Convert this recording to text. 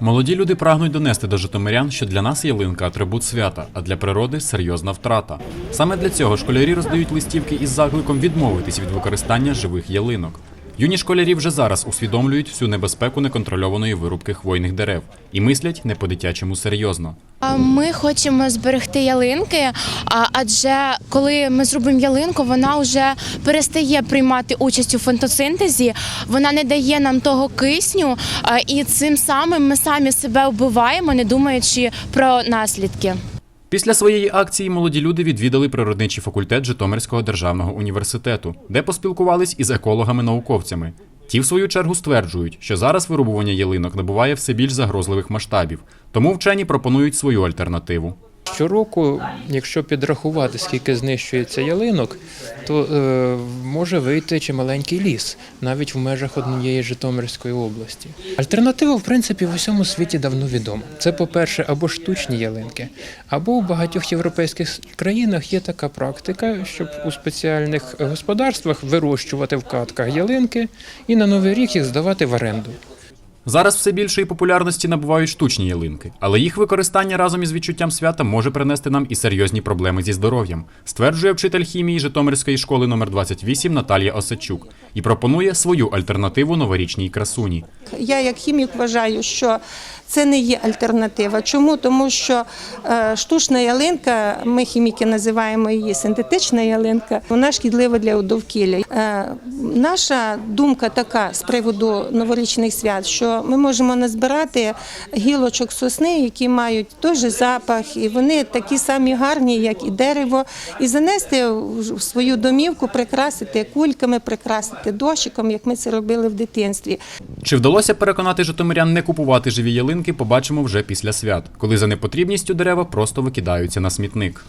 Молоді люди прагнуть донести до житомирян, що для нас ялинка атрибут свята, а для природи серйозна втрата. Саме для цього школярі роздають листівки із закликом відмовитись від використання живих ялинок. Юні школярі вже зараз усвідомлюють всю небезпеку неконтрольованої вирубки хвойних дерев і мислять не по-дитячому серйозно. Ми хочемо зберегти ялинки, адже коли ми зробимо ялинку, вона вже перестає приймати участь у фотосинтезі, вона не дає нам того кисню, і цим самим ми самі себе вбиваємо, не думаючи про наслідки. Після своєї акції молоді люди відвідали природничий факультет Житомирського державного університету, де поспілкувались із екологами-науковцями. Ті, в свою чергу, стверджують, що зараз вирубування ялинок набуває все більш загрозливих масштабів, тому вчені пропонують свою альтернативу. Щороку, якщо підрахувати, скільки знищується ялинок, то е, може вийти чималенький ліс, навіть в межах однієї Житомирської області. Альтернатива, в принципі, в усьому світі давно відома. Це, по-перше, або штучні ялинки, або у багатьох європейських країнах є така практика, щоб у спеціальних господарствах вирощувати в катках ялинки і на новий рік їх здавати в оренду. Зараз все більшої популярності набувають штучні ялинки, але їх використання разом із відчуттям свята може принести нам і серйозні проблеми зі здоров'ям, стверджує вчитель хімії Житомирської школи номер 28 Наталія Осадчук і пропонує свою альтернативу новорічній красуні. Я як хімік вважаю, що це не є альтернатива. Чому? Тому що е, штучна ялинка, ми хіміки називаємо її синтетична ялинка, вона шкідлива для довкілля. Е, наша думка така з приводу новорічних свят, що ми можемо назбирати гілочок сосни, які мають же запах, і вони такі самі гарні, як і дерево, і занести в свою домівку, прикрасити кульками, прикрасити дощиком, як ми це робили в дитинстві. Чи вдалося переконати житомирян не купувати живі ялинки, побачимо вже після свят, коли за непотрібністю дерева просто викидаються на смітник.